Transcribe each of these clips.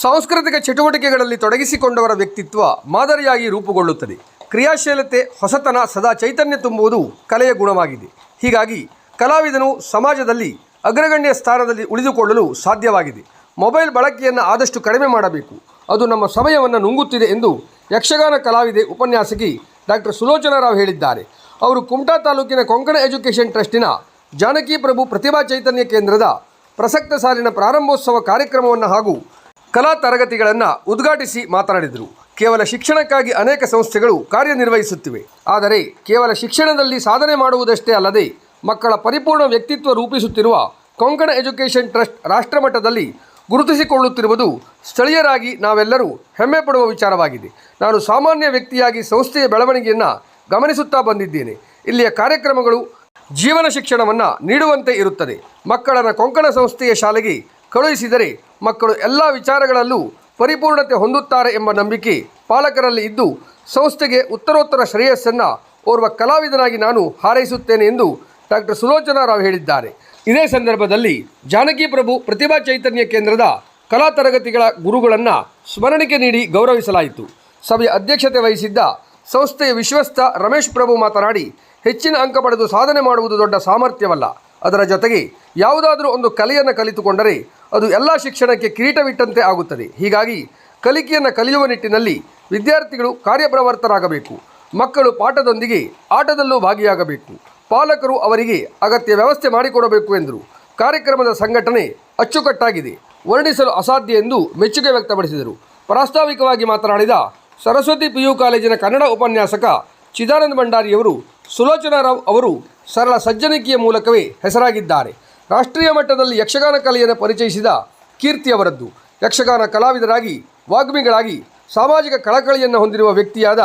ಸಾಂಸ್ಕೃತಿಕ ಚಟುವಟಿಕೆಗಳಲ್ಲಿ ತೊಡಗಿಸಿಕೊಂಡವರ ವ್ಯಕ್ತಿತ್ವ ಮಾದರಿಯಾಗಿ ರೂಪುಗೊಳ್ಳುತ್ತದೆ. ಕ್ರಿಯಾಶೀಲತೆ, ಹೊಸತನ, ಸದಾ ಚೈತನ್ಯ ತುಂಬುವುದು ಕಲೆಯ ಗುಣವಾಗಿದೆ. ಹೀಗಾಗಿ ಕಲಾವಿದನು ಸಮಾಜದಲ್ಲಿ ಅಗ್ರಗಣ್ಯ ಸ್ಥಾನದಲ್ಲಿ ಉಳಿದುಕೊಳ್ಳಲು ಸಾಧ್ಯವಾಗಿದೆ. ಮೊಬೈಲ್ ಬಳಕೆಯನ್ನು ಆದಷ್ಟು ಕಡಿಮೆ ಮಾಡಬೇಕು. ಅದು ನಮ್ಮ ಸಮಯವನ್ನು ನುಂಗುತ್ತಿದೆ ಎಂದು ಯಕ್ಷಗಾನ ಕಲಾವಿದೆ ಉಪನ್ಯಾಸಕಿ ಡಾಕ್ಟರ್ ಸುಲೋಚನಾರಾವ್ ಹೇಳಿದ್ದಾರೆ. ಅವರು ಕುಮಟಾ ತಾಲೂಕಿನ ಕೊಂಕಣ ಎಜುಕೇಷನ್ ಟ್ರಸ್ಟಿನ ಜಾನಕಿ ಪ್ರಭು ಪ್ರತಿಭಾ ಚೈತನ್ಯ ಕೇಂದ್ರದ ಪ್ರಸಕ್ತ ಸಾಲಿನ ಪ್ರಾರಂಭೋತ್ಸವ ಕಾರ್ಯಕ್ರಮವನ್ನು ಹಾಗೂ ಕಲಾ ತರಗತಿಗಳನ್ನು ಉದ್ಘಾಟಿಸಿ ಮಾತನಾಡಿದರು. ಕೇವಲ ಶಿಕ್ಷಣಕ್ಕಾಗಿ ಅನೇಕ ಸಂಸ್ಥೆಗಳು ಕಾರ್ಯನಿರ್ವಹಿಸುತ್ತಿವೆ. ಆದರೆ ಕೇವಲ ಶಿಕ್ಷಣದಲ್ಲಿ ಸಾಧನೆ ಮಾಡುವುದಷ್ಟೇ ಅಲ್ಲದೆ ಮಕ್ಕಳ ಪರಿಪೂರ್ಣ ವ್ಯಕ್ತಿತ್ವ ರೂಪಿಸುತ್ತಿರುವ ಕೊಂಕಣ ಎಜುಕೇಷನ್ ಟ್ರಸ್ಟ್ ರಾಷ್ಟ್ರಮಟ್ಟದಲ್ಲಿ ಗುರುತಿಸಿಕೊಳ್ಳುತ್ತಿರುವುದು ಸ್ಥಳೀಯರಾಗಿ ನಾವೆಲ್ಲರೂ ಹೆಮ್ಮೆ ಪಡುವ ವಿಚಾರವಾಗಿದೆ. ನಾನು ಸಾಮಾನ್ಯ ವ್ಯಕ್ತಿಯಾಗಿ ಸಂಸ್ಥೆಯ ಬೆಳವಣಿಗೆಯನ್ನು ಗಮನಿಸುತ್ತಾ ಬಂದಿದ್ದೇನೆ. ಇಲ್ಲಿಯ ಕಾರ್ಯಕ್ರಮಗಳು ಜೀವನ ಶಿಕ್ಷಣವನ್ನು ನೀಡುವಂತೆ ಇರುತ್ತದೆ. ಮಕ್ಕಳನ್ನು ಕೊಂಕಣ ಸಂಸ್ಥೆಯ ಶಾಲೆಗೆ ಕಳುಹಿಸಿದರೆ ಮಕ್ಕಳು ಎಲ್ಲ ವಿಚಾರಗಳಲ್ಲೂ ಪರಿಪೂರ್ಣತೆ ಹೊಂದುತ್ತಾರೆ ಎಂಬ ನಂಬಿಕೆ ಪಾಲಕರಲ್ಲಿ ಇದ್ದು, ಸಂಸ್ಥೆಗೆ ಉತ್ತರೋತ್ತರ ಶ್ರೇಯಸ್ಸನ್ನು ಓರ್ವ ಕಲಾವಿದನಾಗಿ ನಾನು ಹಾರೈಸುತ್ತೇನೆ ಎಂದು ಡಾಕ್ಟರ್ ಸುಲೋಚನಾ ರಾವ್ ಹೇಳಿದ್ದಾರೆ. ಇದೇ ಸಂದರ್ಭದಲ್ಲಿ ಜಾನಕಿ ಪ್ರಭು ಪ್ರತಿಭಾ ಚೈತನ್ಯ ಕೇಂದ್ರದ ಕಲಾ ತರಗತಿಗಳ ಗುರುಗಳನ್ನು ಸ್ಮರಣಿಕೆ ನೀಡಿ ಗೌರವಿಸಲಾಯಿತು. ಸಭೆಯ ಅಧ್ಯಕ್ಷತೆ ವಹಿಸಿದ್ದ ಸಂಸ್ಥೆಯ ವಿಶ್ವಸ್ಥ ರಮೇಶ್ ಪ್ರಭು ಮಾತನಾಡಿ, ಹೆಚ್ಚಿನ ಅಂಕ ಪಡೆದು ಸಾಧನೆ ಮಾಡುವುದು ದೊಡ್ಡ ಸಾಮರ್ಥ್ಯವಲ್ಲ. ಅದರ ಜೊತೆಗೆ ಯಾವುದಾದರೂ ಒಂದು ಕಲೆಯನ್ನು ಕಲಿತುಕೊಂಡರೆ ಅದು ಎಲ್ಲ ಶಿಕ್ಷಣಕ್ಕೆ ಕಿರೀಟವಿಟ್ಟಂತೆ ಆಗುತ್ತದೆ. ಹೀಗಾಗಿ ಕಲಿಕೆಯನ್ನು ಕಲಿಯುವ ನಿಟ್ಟಿನಲ್ಲಿ ವಿದ್ಯಾರ್ಥಿಗಳು ಕಾರ್ಯಪ್ರವರ್ತರಾಗಬೇಕು. ಮಕ್ಕಳು ಪಾಠದೊಂದಿಗೆ ಆಟದಲ್ಲೂ ಭಾಗಿಯಾಗಬೇಕು. ಪಾಲಕರು ಅವರಿಗೆ ಅಗತ್ಯ ವ್ಯವಸ್ಥೆ ಮಾಡಿಕೊಡಬೇಕು ಎಂದರು. ಕಾರ್ಯಕ್ರಮದ ಸಂಘಟನೆ ಅಚ್ಚುಕಟ್ಟಾಗಿದೆ. ವರ್ಣಿಸಲು ಅಸಾಧ್ಯ ಎಂದು ಮೆಚ್ಚುಗೆ ವ್ಯಕ್ತಪಡಿಸಿದರು. ಪ್ರಾಸ್ತಾವಿಕವಾಗಿ ಮಾತನಾಡಿದ ಸರಸ್ವತಿ ಪಿ ಯು ಕಾಲೇಜಿನ ಕನ್ನಡ ಉಪನ್ಯಾಸಕ ಚಿದಾನಂದ ಭಂಡಾರಿಯವರು ಸುಲೋಚನಾ ರಾವ್ ಅವರು ಸರಳ ಸಜ್ಜನಿಕೆಯ ಮೂಲಕವೇ ಹೆಸರಾಗಿದ್ದಾರೆ. ರಾಷ್ಟ್ರೀಯ ಮಟ್ಟದಲ್ಲಿ ಯಕ್ಷಗಾನ ಕಲೆಯನ್ನು ಪರಿಚಯಿಸಿದ ಕೀರ್ತಿ ಅವರದ್ದು. ಯಕ್ಷಗಾನ ಕಲಾವಿದರಾಗಿ, ವಾಗ್ಮಿಗಳಾಗಿ, ಸಾಮಾಜಿಕ ಕಳಕಳಿಯನ್ನು ಹೊಂದಿರುವ ವ್ಯಕ್ತಿಯಾದ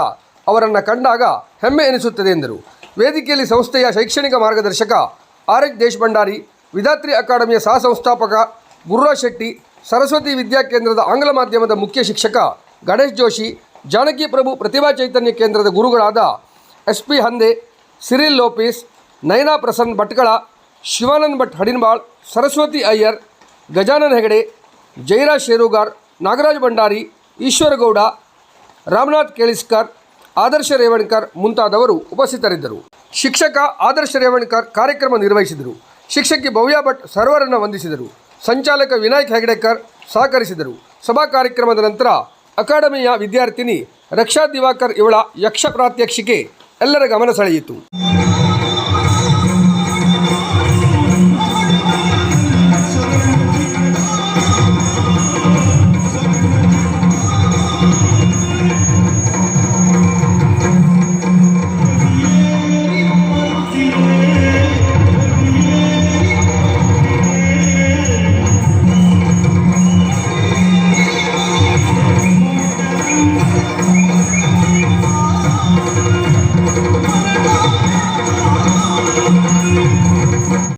ಅವರನ್ನು ಕಂಡಾಗ ಹೆಮ್ಮೆ ಎನಿಸುತ್ತದೆ ಎಂದರು. ವೇದಿಕೆಯಲ್ಲಿ ಸಂಸ್ಥೆಯ ಶೈಕ್ಷಣಿಕ ಮಾರ್ಗದರ್ಶಕ ಆರ್ ಎಚ್ ದೇಶಭಂಡಾರಿ ವಿದಾತ್ರಿ ಅಕಾಡೆಮಿಯ ಸಹ ಸಂಸ್ಥಾಪಕ ಗುರುರಾಜ್ ಶೆಟ್ಟಿ, ಸರಸ್ವತಿ ವಿದ್ಯಾಕೇಂದ್ರದ ಆಂಗ್ಲ ಮಾಧ್ಯಮದ ಮುಖ್ಯ ಶಿಕ್ಷಕ ಗಣೇಶ್ ಜೋಶಿ, ಜಾನಕಿ ಪ್ರಭು ಪ್ರತಿಭಾ ಚೈತನ್ಯ ಕೇಂದ್ರದ ಗುರುಗಳಾದ ಎಸ್ ಪಿ ಹಂದೆ, ಸಿರಿಲ್ ಲೋಪಿಸ್ ನಯನಾ ಪ್ರಸನ್ನ ಭಟ್ಕಳ ಶಿವಾನಂದ್ ಭಟ್ ಹಡಿನ್ಬಾಳ್, ಸರಸ್ವತಿ ಅಯ್ಯರ್, ಗಜಾನನ್ ಹೆಗಡೆ ಜಯರಾಜ್ ಶೇರುಗಾರ್, ನಾಗರಾಜ್ ಭಂಡಾರಿ, ಈಶ್ವರಗೌಡ, ರಾಮನಾಥ್ ಕೇಳಿಸ್ಕರ್, ಆದರ್ಶ ರೇವಣ್ಕರ್ ಮುಂತಾದವರು ಉಪಸ್ಥಿತರಿದ್ದರು. ಶಿಕ್ಷಕ ಆದರ್ಶ ರೇವಣ್ಕರ್ ಕಾರ್ಯಕ್ರಮ ನಿರ್ವಹಿಸಿದರು. ಶಿಕ್ಷಕಿ ಭವ್ಯ ಭಟ್ ಸರ್ವರನ್ನು ವಂದಿಸಿದರು. ಸಂಚಾಲಕ ವಿನಾಯಕ್ ಹೆಗಡೆಕರ್ ಸಹಕರಿಸಿದರು. ಸಭಾ ಕಾರ್ಯಕ್ರಮದ ನಂತರ ಅಕಾಡೆಮಿಯ ವಿದ್ಯಾರ್ಥಿನಿ ರಕ್ಷಾ ದಿವಾಕರ್ ಇವಳ ಯಕ್ಷ ಪ್ರಾತ್ಯಕ್ಷಿಕೆ ಎಲ್ಲರ ಗಮನ ಸೆಳೆಯಿತು.